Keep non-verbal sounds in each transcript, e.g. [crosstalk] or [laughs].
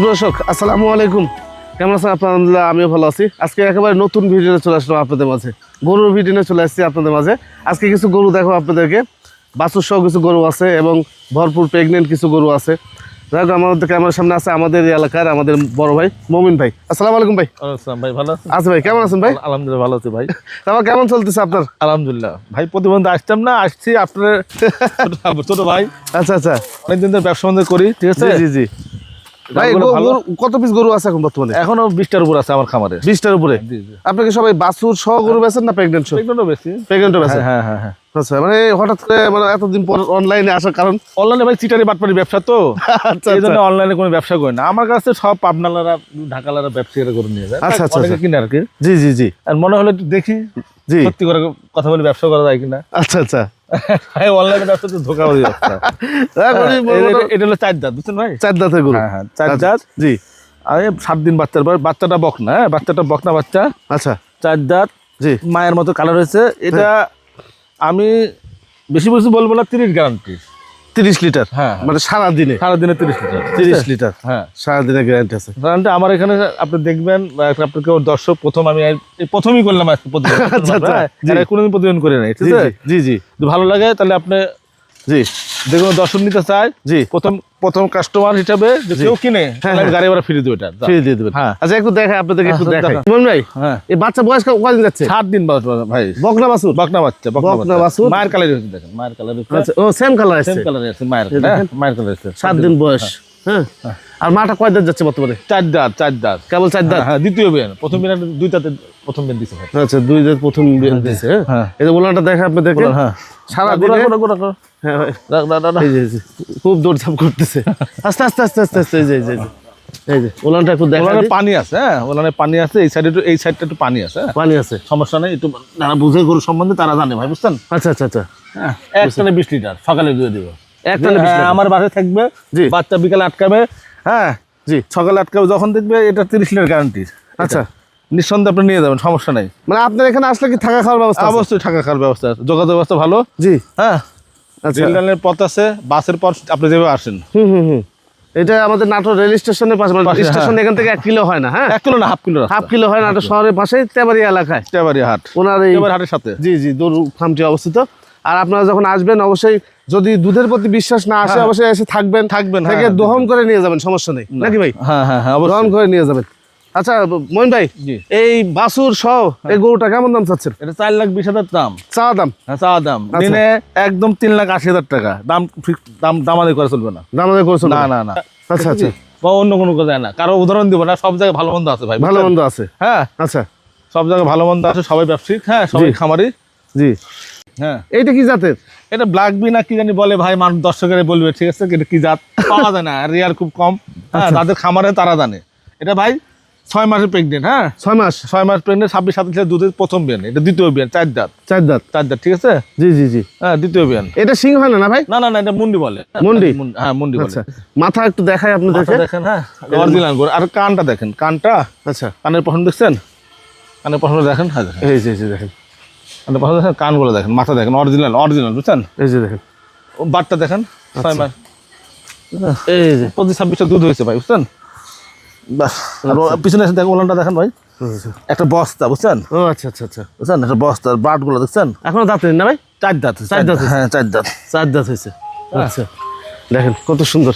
সুপ্রদর্শক আসসালামু আলাইকুম। কেমন আছেন? আপনার আলহামদুলিল্লাহ আমিও ভালো আছি। আজকে একেবারে নতুন ভিডিও চলে আসলাম আপনাদের মাঝে। গরুর ভিডিও চলে আসছি আপনাদের মাঝে। আজকে কিছু গরু দেখো আপনাদেরকে। বাছুর সহ কিছু গরু আছে এবং ভরপুর প্রেগনেন্ট কিছু গরু আছে। যাই হোক আমাদের ক্যামেরার সামনে আছে আমাদের এলাকার আমাদের বড় ভাই মমিন ভাই। আসসালামু আলাইকুম ভাই। আসসালাম ভাই ভালো আছেন? আছে ভাই কেমন আছেন ভাই? আলহামদুলিল্লাহ ভালো আছি ভাই। [laughs] তারপর কেমন চলতেছে আপনার? আলহামদুলিল্লাহ। ভাই প্রতিবন্ধ আসতাম না আসছি আপনার [laughs] ছোট- ভাই। আচ্ছা আচ্ছা। অনেকদিন ধরে ব্যবসা করি ঠিক আছে? জি জি। ভাই কত পিস গরু আছে এখন বর্তমানে? এখনও বিশটার উপর আছে আমার খামারে। বিশটার উপরে? আপনাকে সবাই বাছুর সহ গরু বেছেন না প্রেগনেন্ট সহ? প্রেগনেন্টও বেশি প্রেগনেন্টও বেছেন হ্যাঁ হ্যাঁ হ্যাঁ আচ্ছা মানে হঠাৎ করে মানে এতদিন পর অনলাইনে আসার কারণ? অনলাইনে ভাই চিটারি বাটপারি ব্যবসা তো। [laughs] আচ্ছা এই জন্য অনলাইনে কোনো ব্যবসা করি না। আমার কাছে সব পাবনালারা ঢাকালারা ব্যবসায়ীরা করে নিয়ে যায়। আচ্ছা, আচ্ছা, আচ্ছা। কিনে আর কি। জি জি জি। আর মনে হলে দেখি। জি। সত্যি করে কথা বলে ব্যবসা করা যায় কিনা। আচ্ছা আচ্ছা। অনলাইনে ব্যবসা তো ধোকাবাজি ব্যবসা। হ্যাঁ, হ্যাঁ, এটা- হলো চার দাঁত বুঝছেন ভাই? চার দাঁতের গরু। হ্যাঁ হ্যাঁ চার আচ্ছা, দাঁত জি। আরে সাত দিন বাচ্চার পর বাচ্চাটা বকনা হ্যাঁ বাচ্চাটা বকনা বাচ্চা। আচ্ছা। চার দাঁত জি। মায়ের মতো কালার হয়েছে। এটা আমি বেশি বেশি বলব না তিরিশ গ্যারান্টি তিরিশ লিটার। হ্যাঁ মানে সারা দিনে সারাদিনে তিরিশ লিটার। তিরিশ লিটার। হ্যাঁ। সারা দিনে গ্যারান্টি আছে। গ্যারান্টি আমার এখানে আপনি দেখবেন আপনাকে দর্শক প্রথম আমি প্রথমই করলাম আজকে প্রতিবেদন। আচ্ছা, আচ্ছা, হ্যাঁ, কোনোদিন প্রতিদিন করে নাই ঠিক আছে? জি। জি ভালো লাগে তাহলে আপনি জি। যে কোনো দর্শক নিতে চায় জি। প্রথম প্রথম কাস্টমার হিসাবে যে কেউ কিনে আমি হ্যাঁ। গাড়ি ভাড়া ফ্রি দেবে এটা। ফ্রি দিয়ে দেবেন। হ্যাঁ। আচ্ছা একটু দেখাই আপনাদেরকে একটু আচ্ছা, দেখাই। ইমন ভাই হ্যাঁ। এই বাচ্চা বয়স কদিন যাচ্ছে? সাত দিন বাস ভাই। বকনা বাসুর বকনা বাচ্চা বকনা বাসুর মায়ের কালার দেখেন মায়ের কালার আচ্ছা ও সেম কালার সেম কালার আছে মায়ের হ্যাঁ। মায়ের কালার আছে সাত দিন বয়স। হ্যাঁ? আর মাটা কয় দাঁত যাচ্ছে বর্তমানে? চার দাঁত চার দাঁত। কেবল চার দাঁত? হ্যাঁ, হ্যাঁ দ্বিতীয় বিয়ান প্রথম বিয়ান দুই দাঁতে প্রথম বিয়ান দিছে আচ্ছা দুই দাঁত প্রথম বিয়ে দিয়েছে হ্যাঁ। হ্যাঁ। এই যে ওলানটা দেখা আপনাদেরকে। হ্যাঁ। সারা। হ্যাঁ খুব দৌড়ঝাঁপ করতেছে। আস্তে আস্তে আস্তে আস্তে আস্তে এই যে এই যে, ওলানটা একটু দেখা ওলানে পানি আছে হ্যাঁ? ওলানে পানি আছে এই সাইডে একটু এই সাইডটা একটু পানি আছে হ্যাঁ। পানি আছে। সমস্যা নেই একটু যারা বুঝে গরু সম্বন্ধে তারা জানে ভাই বুঝছেন? আচ্ছা আচ্ছা আচ্ছা। হ্যাঁ এক টানে বিশ লিটার সকালে দিয়ে দিব। হ্যাঁ, আমার বাসায় থাকবে জি। বাচ্চা বিকালে আটকাবে হ্যাঁ জি সকালে আটকাবে যখন দেখবে এটা তিরিশ লিটার গ্যারান্টি আচ্ছা নিঃসন্দেহে আপনি নিয়ে যাবেন সমস্যা নাই। মানে আপনার এখানে আসলে কি থাকা খাওয়ার ব্যবস্থা অবশ্যই থাকা খাওয়ার ব্যবস্থা আছে যোগাযোগ ব্যবস্থা ভালো। জি। হ্যাঁ আচ্ছা। রেল পথ আছে বাসের পর আপনি যেভাবে আসেন। হুম হুম হুম। এটা আমাদের নাটোর রেল স্টেশনের পাশে মানে স্টেশন হ্যাঁ। এখান থেকে এক কিলো হয় না হ্যাঁ? এক কিলো না হাফ কিলো হাফ কিলো হয় নাটোর শহরের পাশে তেবাড়ি এলাকায়। টেবারি হাট। ওনার এই হাটের সাথে। জি জি দৌড় ফার্মটি অবস্থিত। আর আপনারা যখন আসবেন অবশ্যই যদি দুধের প্রতি বিশ্বাস না আসে হ্যাঁ। অবশ্যই এসে থাকবেন। থাকবেন, থেকে হ্যাঁ, দহন করে নিয়ে যাবেন সমস্যা নেই। নাকি ভাই? হ্যাঁ হ্যাঁ হ্যাঁ দহন করে নিয়ে যাবেন। আচ্ছা মইন ভাই এই বাসুর সহ এই গরুটা কেমন দাম চাচ্ছেন? এটা চার লাখ বিশ হাজার দাম। চা দাম? হ্যাঁ চা দাম। আচ্ছা। দিনে একদম তিন লাখ আশি হাজার টাকা। দাম ঠিক- দাম দামাদি করে চলবে না। দাম আমাদের করছ না না? না আচ্ছা আচ্ছা। বা অন্য কোনো কথা না। কারও উদাহরণ দিব না সব জায়গায় ভালো মন্দ আছে ভাই ভালো মন্দ আছে? হ্যাঁ। আচ্ছা। সব জায়গায় ভালো মন্দ আছে সবাই ব্যবসায়িক হ্যাঁ সবাই। খামারি। জি। হ্যাঁ। এইটা কি জাতের? এটা ব্ল্যাক বি না কি জানি বলে ভাই মানুষ দর্শকেরা বলবে ঠিক আছে? এটা কি জাত? পাওয়া যায় না রেয়ার খুব কম। হ্যাঁ আচ্ছা। খামারে তারা জানে। এটা ভাই ছয় মাসের প্রেগনেন্ট হ্যাঁ? ছয় মাস। ছয় মাস প্রেগনেন্ট ছাব্বিশ সাতাশ দুধের প্রথম বিয়ান এটা দ্বিতীয় বিয়ান চার দাঁত চার দাঁত চার দাঁত ঠিক আছে? জি জি জি। হ্যাঁ দ্বিতীয় বিয়ান এটা সিং হয় না ভাই? না না না এটা মুন্ডি বলে। মুন্ডি? হ্যাঁ মুন্ডি বলে। আচ্ছা। মাথা একটু দেখাই আপনাদেরকে। দেখেন হ্যাঁ অরিজিনাল করে আর কানটা দেখেন কানটা? আচ্ছা। কানের পছন্দ দেখছেন? কানের পছন্দ দেখেন? হ্যাঁ দেখেন। এই এই যে দেখেন। কানের পছন্দ দেখেন কানগুলো দেখেন মাথা দেখেন অরিজিনাল অরিজিনাল বুঝছেন? এই যে দেখেন। বাটটা দেখেন আচ্ছা। ছয় মাস। এই যে। পঁচিশ ছাব্বিশটা দুধ হয়েছে ভাই বুঝছেন? বাস পিছনে এসে দেখেন ওলানটা দেখেন ভাই। একটা বস্তা বুঝছেন? ও আচ্ছা আচ্ছা আচ্ছা। বুঝছেন? একটা বস্তার বাটগুলো দেখছেন? এখনও দাঁত নেই না ভাই? চার দাঁত চার দাঁত হ্যাঁ চার দাঁত। চার দাঁত হয়েছে। আচ্ছা। দেখেন কত সুন্দর।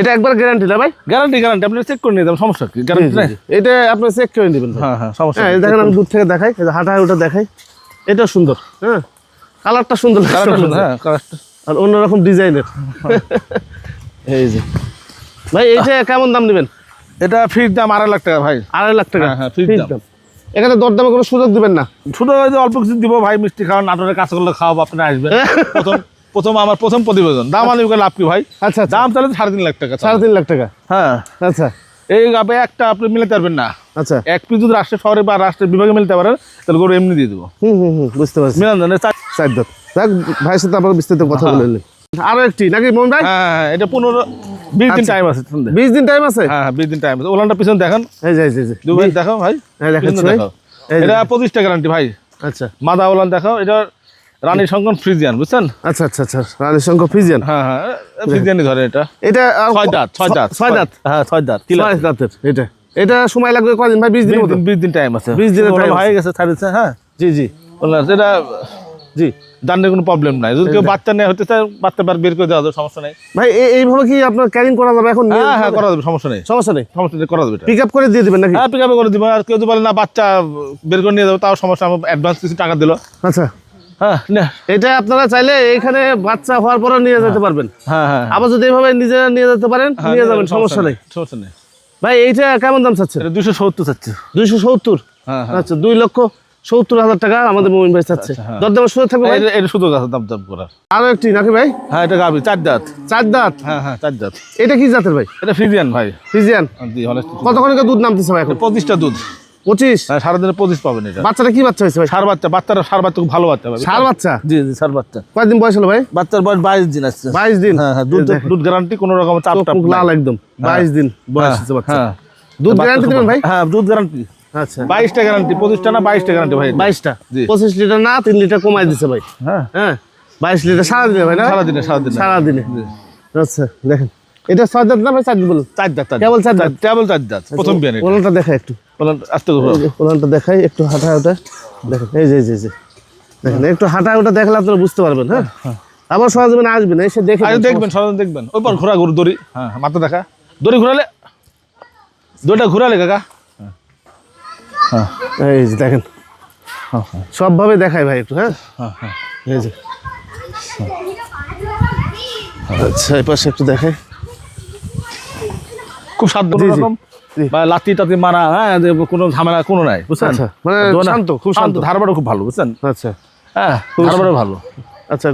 এটা একবার গ্যারান্টি না ভাই? গ্যারান্টি গ্যারান্টি আপনি চেক করে নিয়ে যাবেন সমস্যা কি? গ্যারান্টি। এটা আপনি চেক করে নেবেন। হ্যাঁ হ্যাঁ সমস্যা হ্যাঁ দেখেন আমি দূর থেকে দেখাই হাঁটা ওটা দেখাই। এটাও সুন্দর হ্যাঁ? কালারটা সুন্দর হ্যাঁ কালারটা। আর অন্যরকম ডিজাইনের। [laughs] এই যে। ভাই এইটা কেমন দাম নেবেন? এটা ফির দাম আড়াই লাখ টাকা ভাই। আড়াই লাখ টাকা? হ্যাঁ, হ্যাঁ, দাম। এখানে দরদামে কোনো সুযোগ দিবেন না? যে অল্প কিছু দিব ভাই মিষ্টি খাওয়া নাটোরের কাছে করলে খাওয়াবো আপনি আসবেন। [laughs] প্রথম প্রথম আমার প্রথম প্রতিবেদন। দাম আনি লাভ কি ভাই? আচ্ছা আচ্ছা। দাম তাহলে সাড়ে তিন লাখ টাকা সাড়ে তিন লাখ টাকা? হ্যাঁ। আচ্ছা। এই গাবে একটা আপনি মিলাতে পারবেন না। আচ্ছা। এক পিস যদি রাষ্ট্রের শহরে বা রাষ্ট্রের বিভাগে মিলতে পারেন তাহলে গরু এমনি দিয়ে দেবো। হুম হুম হুম বুঝতে পারছি। মিলান জানে চার চার দাঁত যাক ভাইয়ের সাথে আপনার বিস্তারিত কথা বলে নিলেন আরও একটি। নাকি ভাই? হ্যাঁ হ্যাঁ, এটা পনেরো বিশ দিন আচ্ছা। টাইম আছে বিশ দিন টাইম আছে? হ্যাঁ হ্যাঁ বিশ দিন টাইম আছে। ওলানটা পিছনে দেখেন। এই যে এই যে, দেখো ভাই হ্যাঁ, দেখাচ্ছি। এটা পঁচিশটা গ্যারান্টি ভাই। আচ্ছা। মাদা ওলান দেখাও। এটা রানী সংকন ফ্রিজিয়ান বুঝছেন? আচ্ছা আচ্ছা আচ্ছা রানী শঙ্কর ফিজিয়ান হ্যাঁ হ্যাঁ ফ্রিজিয়ানই ধরে এটা। এটা ছয় দাঁত ছয় দাঁত ছয় দাঁত। হ্যাঁ ছয় দাঁত ছয় দাঁতের এটা। এটা সময় লাগবে কদিন? ভাই বিশ দিন বিশ দিন টাইম আছে। 20 দিনের time হয়ে গেছে ছাড়িয়েছে হ্যাঁ। জি জি। সেটা জি। দান্ডে কোনো প্রবলেম নাই। যদি কেউ বাচ্চা নেই হতে চায় বাচ্চা বার বের করে দেওয়া যাবে সমস্যা নেই। ভাই এইভাবে কি আপনার ক্যারিং করা যাবে এখন? হ্যাঁ হ্যাঁ করা যাবে সমস্যা নেই। সমস্যা নেই? সমস্যা নেই করা যাবে পিক আপ করে দিয়ে দিবেন নাকি? হ্যাঁ পিক আপ করে দিব। আর কেউ যদি বলে না বাচ্চা বের করে নিয়ে যাব তাও সমস্যা অ্যাডভান্স কিছু টাকা দিল। আচ্ছা। এটা আপনারা চাইলে এখানে বাচ্চা হওয়ার পরে নিয়ে যেতে পারবেন। হ্যাঁ হ্যাঁ। আবার যদি এইভাবে নিজেরা নিয়ে যেতে পারেন হ্যাঁ, নিয়ে যাবেন সমস্যা নেই সমস্যা নেই। ভাই এইটা কেমন দাম চাচ্ছেন? এটা দুশো সত্তর চাচ্ছে। দুইশো সত্তর? হ্যাঁ হ্যাঁ। আচ্ছা দুই লক্ষ সত্তর হাজার টাকা আমাদের মোমিন ভাই চাচ্ছে। হ্যাঁ। দরদামের সুযোগ থাকবে ভাই? এটা- শুধু গাছ দাম দাম করার। আরও একটি নাকি ভাই? হ্যাঁ এটা গাবি চার দাঁত। চার দাঁত? হ্যাঁ হ্যাঁ চার দাঁত। এটা কি জাতের ভাই? এটা ফ্রিজিয়ান ভাই। হলে কতক্ষণ দুধ নামতেছে ভাই এখন? পঁচিশটা দুধ। পঁচিশ? হ্যাঁ সারাদিনে পঁচিশ পাবেন এটা। বাচ্চাটা কি বাচ্চা হয়েছে ভাই? সার বাচ্চা বাচ্চারা সার বাচ্চা খুব ভালো বাচ্চা ষাঁড় বাচ্চা? জি জি সার বাচ্চা। কয়দিন বয়স হলো ভাই? বাচ্চার বয়স বাইশ দিন আসছে বাইশ দিন? হ্যাঁ হ্যাঁ দুধ দুধ গ্যারান্টি কোনো রকম চাপ টাপ লাল একদম। বাইশ দিন বয়স হচ্ছে বাচ্চা দুধ গ্যারান্টি দেবেন ভাই? হ্যাঁ দুধ গ্যারান্টি আচ্ছা। বাইশটা গ্যারান্টি পঁচিশটা না বাইশটা গ্যারান্টি ভাই বাইশটা? পঁচিশ লিটার না তিন লিটার কমাই দিছে ভাই। হ্যাঁ। হ্যাঁ বাইশ লিটার সারাদিনে ভাই না? সারাদিনে সারাদিনে। সারাদিনে। আচ্ছা দেখেন। এটা ছয় দাঁত না ভাই চার বলুন চার দাঁত কেবল চার দাঁত কেবল চার দাঁত প্রথম বিয়ান ওলানটা দেখাই একটু। বলেন আস্তে করে ওলানটা দেখাই একটু হাঁটা ওটা দেখেন এই যে এই যে, দেখেন একটু হাঁটা ওটা দেখলে আপনারা বুঝতে পারবেন হ্যাঁ? আবার সহজে আসবেন এসে দেখে আরে দেখবেন সারাদিন দেখবেন। ওই পর ঘোরা ঘুর দড়ি। হ্যাঁ হ্যাঁ, মাথা দেখা। দড়ি ঘোরালে? দড়িটা ঘোরালে কাকা? হ্যাঁ। এই যে দেখেন। হ্যাঁ হ্যাঁ। সবভাবে দেখাই ভাই একটু হ্যাঁ? হ্যাঁ হ্যাঁ। এই যে। আচ্ছা এই পাশে একটু দেখাই। খুব সাধ্য রকম বা লাতি টাতি মারা হ্যাঁ কোনো ঝামেলা কোনো নাই বুঝছেন? আচ্ছা, মানে শান্ত, খুব শান্ত। ধারবারও খুব ভালো বুঝছেন? আচ্ছা। হ্যাঁ ধারবারও ভালো। আচ্ছা।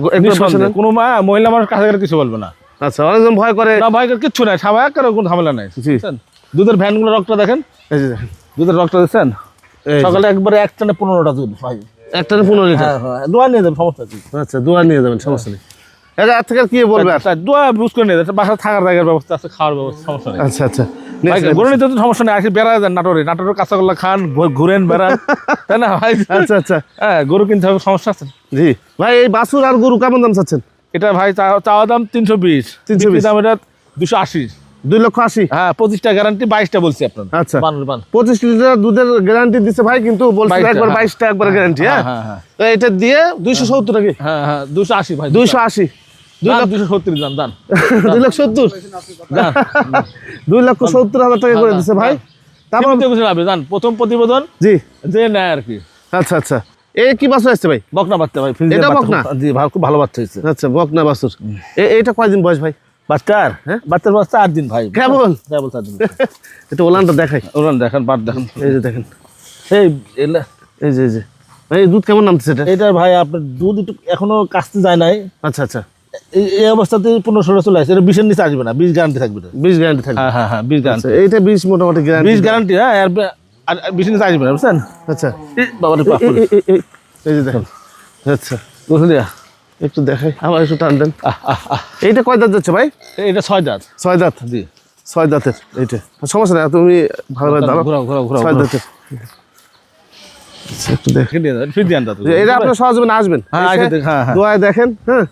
কোনো মহিলা মানুষ কাছে কিছু বলবে না। আচ্ছা অনেকজন ভয় করে। না ভাই কিচ্ছু নাই স্বাভাবিক কারও কোনো ঝামেলা নাই। বুঝছেন? দুধের ভ্যানগুলো রক্তটা দেখেন? দেখেন। দুধের রক্তটা দেখছেন? সকালে একবারে এক টানে পনেরোটা দুধ ভাই একটা না পনেরো লিটার? হ্যাঁ হ্যাঁ দোয়া নিয়ে যাবেন সমস্যা আচ্ছা দুয়ার নিয়ে যাবেন সমস্যা নেই। এটা থেকে কি বলবে আচ্ছা, দোয়া বুঝ করে নিয়ে বাসা থাকার জায়গার ব্যবস্থা আছে খাওয়ার ব্যবস্থা সমস্যা নেই। আচ্ছা আচ্ছা ভাই, নিতে তো সমস্যা নেই আসি বেড়ায় যান নাটোরে। নাটোরের কাঁচাগোল্লা খান ঘুরেন বেড়ান [laughs] তাই না ভাই? আচ্ছা আচ্ছা। হ্যাঁ গরু কিনতে হবে সমস্যা আছে? জি। ভাই এই বাছুর আর গরু কেমন দাম চাচ্ছেন? এটা ভাই চাওয়া দাম তিনশো বিশ 320 দাম এটা দুশো আশি। দুই লক্ষ আশি? হ্যাঁ পঁচিশটা গ্যারান্টি বাইশটা বলছি আপনার আচ্ছা। পঁচিশ লিটার দুধের গ্যারান্টি দিচ্ছে ভাই কিন্তু বলছে একবার হ্যাঁ। বাইশটা একবার গ্যারান্টি হ্যাঁ? হ্যাঁ হ্যাঁ তো এটা দিয়ে দুইশো সত্তর নাকি হ্যাঁ হ্যাঁ দুশো আশি ভাই দুইশো আশি। দুই লক্ষ [laughs] [laughs] সত্তর। হাজার টাকা করে দিচ্ছে ভাই। তারপর তারপর বুঝে যাবে জান। প্রথম প্রতিবেদন জি। যে নেয় আর কি। আচ্ছা আচ্ছা। এই কি বাছুর আসছে ভাই? বকনা বাচ্চা ভাই ফ্রিজের এটা বাচ্চা। বকনা? জি ভালো খুব ভালো বাচ্চা হয়েছে। আচ্ছা বকনা বাছুর। এ- এইটা কয়দিন বয়স ভাই? বাচ্চার? হ্যাঁ? বাচ্চার বয়স চার দিন ভাই। কেবল? কেবল চার দিন। [laughs] এটা ওলানটা দেখাই। ওরান দেখেন বাদ দেখেন এই যে দেখেন। এই এলা- এই যে এই যে। ভাই দুধ কেমন নামতেছে এটা? এটার ভাই আপনার দুধ একটু এখনও কাছতে যায় নাই। আচ্ছা আচ্ছা। এই- অবস্থাতে পনেরো ষোলো চলে আসছে এটা বিশের নিচে আসবে না বিশ গ্যারান্টি থাকবে। বিশ গ্যারান্টি থাকবে। হ্যাঁ হ্যাঁ হ্যাঁ বিশ গ্যারান্টি আচ্ছা এইটা বিশ মোটামুটি গ্যারান্টি বিশ গ্যারান্টি হ্যাঁ আর বিশের নিচে আসবে না বুঝছেন? আচ্ছা। বাবার এই যে দেখেন। আচ্ছা। একটু দেখাই আবার একটু টান দেন। এইটা কয় দাঁত যাচ্ছে ভাই? এটা ছয় দাঁত। ছয় দাঁত? জি। ছয় দাঁতের এইটা। সমস্যা নেই তুমি ভালোভাবে দাঁড়াও। ঘোরাও ঘোরাও ঘোরাও ছয় দাঁতের। আচ্ছা, একটু দেখ ফ্রিজিয়ান দাঁত যে এটা আপনার সহজে আসবেন। হ্যাঁ, এসে হ্যাঁ, হ্যাঁ। দেখেন হ্যাঁ?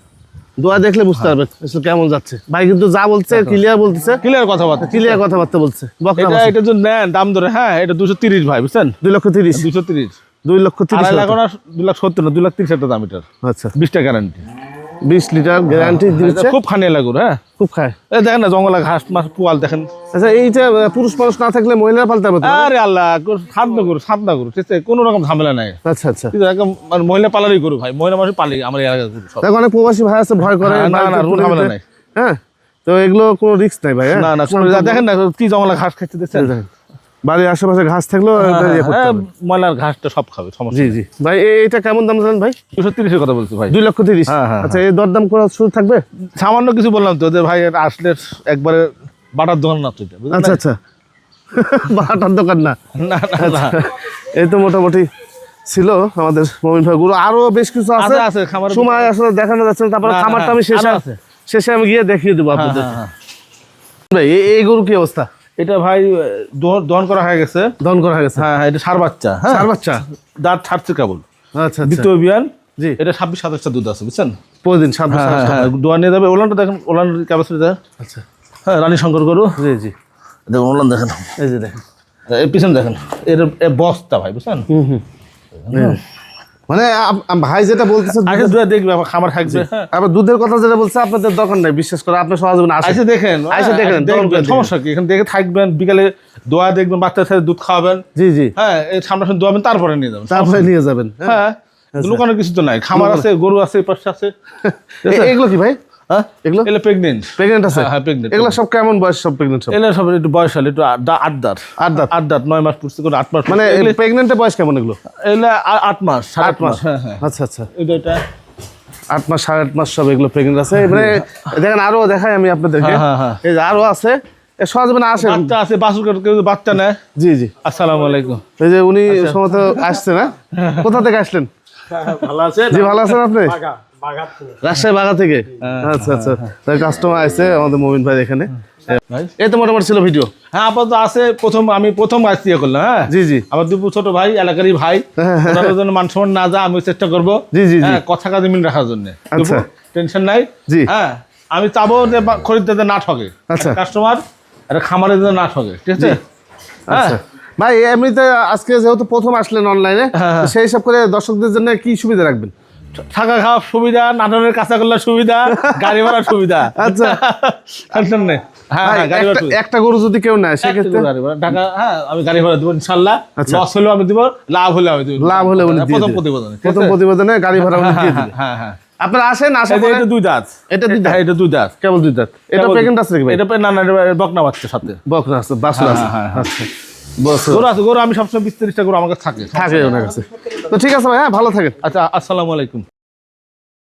দোয়া দেখলে বুঝতে পারবে আসলে কেমন যাচ্ছে। ভাই কিন্তু যা বলছে ক্লিয়ার বলতেছে। ক্লিয়ার কথাবার্তা। ক্লিয়ার কথাবার্তা বলছে। এটা এটা যদি নেন দাম ধরে হ্যাঁ এটা দুশো তিরিশ ভাই বুঝছেন? দুই লক্ষ তিরিশ। দুশো তিরিশ। দুই লক্ষ তিরিশ লাখ দুই লাখ সত্তর না দুই লাখ তিরিশ হাজার দাম এটার। আচ্ছা। বিশটা গ্যারান্টি বিশ লিটার গ্যারান্টি দিচ্ছে খুব খানিয়ে লাগুর হ্যাঁ খুব খায়। দেখেন না জঙ্গলে ঘাস মাস পোয়াল দেখেন। আচ্ছা এইটা পুরুষ মানুষ না থাকলে মহিলারা পালতে হবে? আরে আল্লাহ সাধনা করু সাধনা করু ঠিক আছে কোনো রকম ঝামেলা নাই। আচ্ছা আচ্ছা। কিন্তু একদম মানে মহিলা পালারই করু ভাই মহিলা মানুষ পালি আমার এলাকার গরু সব দেখো অনেক প্রবাসী ভাই আছে ভয় করে না, না, কোনো ঝামেলা নাই। হ্যাঁ তো এগুলো কোনো রিস্ক নাই ভাই? না না দেখেন না কি জঙ্গলে ঘাস খাচ্ছে দেখছেন? দেখেন। বাড়ির আশেপাশে ঘাস থাকলেও এটা ইয়ে হ্যাঁ, ময়লার ঘাসটা সব খাবে সমস্যা জি জি। ভাই এ- এইটা কেমন দাম জানেন ভাই? দুশো তিরিশের কথা বলছি ভাই। দুই লক্ষ তিরিশ। হ্যাঁ, হ্যাঁ, আচ্ছা এই দরদাম করা শুরু থাকবে? সামান্য কিছু বললাম তো যে ভাই আসলে একবারে বাটার দোকান না তো এটা, বুঝলেন আচ্ছা আচ্ছা। [laughs] বাটার দোকান না। না না না। এই তো মোটামুটি ছিল আমাদের মমিন ভাই গুলো আরও বেশ কিছু আছে। আছে, খামারের সময় আসলে দেখানো যাচ্ছে না, তারপরে খামারটা আমি শেষে আছে। শেষে আমি গিয়ে দেখিয়ে দেবো হ্যাঁ, আপনাদের। হ্যাঁ, হ্যাঁ। ভাই এই গরু কি অবস্থা? এটা ভাই দহন- করা হয়ে গেছে। দহন করা হয়ে গেছে। হ্যাঁ হ্যাঁ, এটা সার বাচ্চা হ্যাঁ। সার বাচ্চা। দাঁত ছাড়ছে কেবল। আচ্ছা আচ্ছা। দ্বিতীয় বিয়ান জি। এটা ছাব্বিশ সাতাশটা দুধ আছে বুঝছেন? প্রতিদিন সাত হ্যাঁ হ্যাঁ দোয়া নিয়ে যাবে। ওলানটা দেখেন ওলান ক্যাপাসিটি দেখেন আচ্ছা। হ্যাঁ রানী শঙ্কর গরু। জি জি। দেখুন ওলান দেখেন। এই যে দেখেন। এই পিছনে দেখেন এর এর বস্তা ভাই বুঝছেন? হুম হুম। মানে ভাই যেটা বলতেছে আসে দুধ দেখবে আমার খামার থাকবে। হ্যাঁ। আবার দুধের কথা যেটা বলছে আপনাদের দরকার নাই বিশ্বাস করে আপনি সহজে আসেন। আসে দেখেন আইসে হ্যাঁ, দেখেন। সমস্যা কি? এখানে দেখে থাকবেন বিকালে দোয়া দেখবেন বাচ্চার সাথে দুধ খাওয়াবেন। জি জি। হ্যাঁ এই সামনে সামনে দোয়াবেন তারপরে নিয়ে যাবেন তারপরে নিয়ে যাবেন। হ্যাঁ। লুকানোর কিছু তো নাই খামার আছে গরু আছে পাশে আছে? এগুলো কি ভাই? হ্যাঁ এগুলো? এগুলো প্রেগনেন্ট প্রেগনেন্ট আছে? হ্যাঁ, হ্যাঁ, এগুলো সব কেমন বয়স সব প্রেগনেন্ট সব? এগুলো সব একটু বয়স হলে একটু আট আট দাঁত আট দাঁত আট দাঁত নয় মাস আট মাস মানে প্রেগনেন্টের বয়স কেমন এগুলো? এগুলো আট মাস সাড়ে আট মাস। হ্যাঁ হ্যাঁ। আচ্ছা আচ্ছা। এটা এটা। আট মাস সাড়ে আট মাস সব এগুলো প্রেগনেন্ট আছে। মানে দেখেন আরও দেখাই আমি আপনাদেরকে। হ্যাঁ, হ্যাঁ, হ্যাঁ। এই যে আরও আছে। এ সহজে মানে আসেন। বাচ্চা আছে বাসুর কেউ কেউ বাচ্চা নেয়। জি জি। আসসালামু আলাইকুম। এই যে উনি সম্ভবত আসছে না? কোথা থেকে আসলেন? ভালো জি ভালো আছেন আপনি। রাজশাহী বাগা থেকে? আচ্ছা আচ্ছা। কাস্টমার আছে আমাদের মমিন ভাই এখানে। এই তো মোটামুটি ছিল ভিডিও হ্যাঁ আপাতত আছে প্রথম আমি প্রথম আজ করলাম হ্যাঁ? জি জি। আমার দুপুর ছোট ভাই এলাকারই ভাই। ওনাদের জন্য মান সম্মান না যা আমি চেষ্টা করব। জি, জি, জি। হ্যাঁ কথা কাজে মিল রাখার জন্য। আচ্ছা। টেনশন নাই। জি। হ্যাঁ আমি চাবো যে খরিদ্দারদের না ঠকে। আচ্ছা। কাস্টমার খামারের জন্য না ঠকে ঠিক আছে? হ্যাঁ। আচ্ছা। ভাই এমনিতে আজকে যেহেতু প্রথম আসলেন অনলাইনে হ্যাঁ, হ্যাঁ। সেই হিসাব করে দর্শকদের জন্য কি সুবিধা রাখবেন? থাকা খাওয়ার সুবিধা নাটনের কাঁচা করলার সুবিধা গাড়ি ভাড়ার সুবিধা। আচ্ছা। টেনশন নেই। হ্যাঁ হ্যাঁ একটা- গরু যদি কেউ নেয় সেক্ষেত্রে? টাকা হ্যাঁ আমি গাড়ি ভাড়া দেবো ইনশাল্লাহ। আচ্ছা। লস হলেও আমি দিব লাভ হলে আমি দিব। লাভ হলে উনি প্রথম প্রতিবেদনে। প্রথম? প্রতিবেদনে গাড়ি ভাড়া উনি দিয়ে হ্যাঁ হ্যাঁ হ্যাঁ। আপনারা আসেন আসা এটা দুই দাঁত। এটা দুই দাঁত? হ্যাঁ, এটা দুই দাঁত। কেবল দুই দাঁত। এটা প্রেগনেন্ট আছে নাকি ভাই? এটা না না বকনা বাচ্চা সাথে। বকরা আছে আছে। হ্যাঁ, হ্যাঁ, আচ্ছা। গরু আছে গরু আমি সবসময় বিশ তিরিশটা গরু আমার কাছে থাকে থাকে ওনার কাছে। তো ঠিক আছে ভাই হ্যাঁ ভালো থাকেন। আচ্ছা আসসালামু আলাইকুম।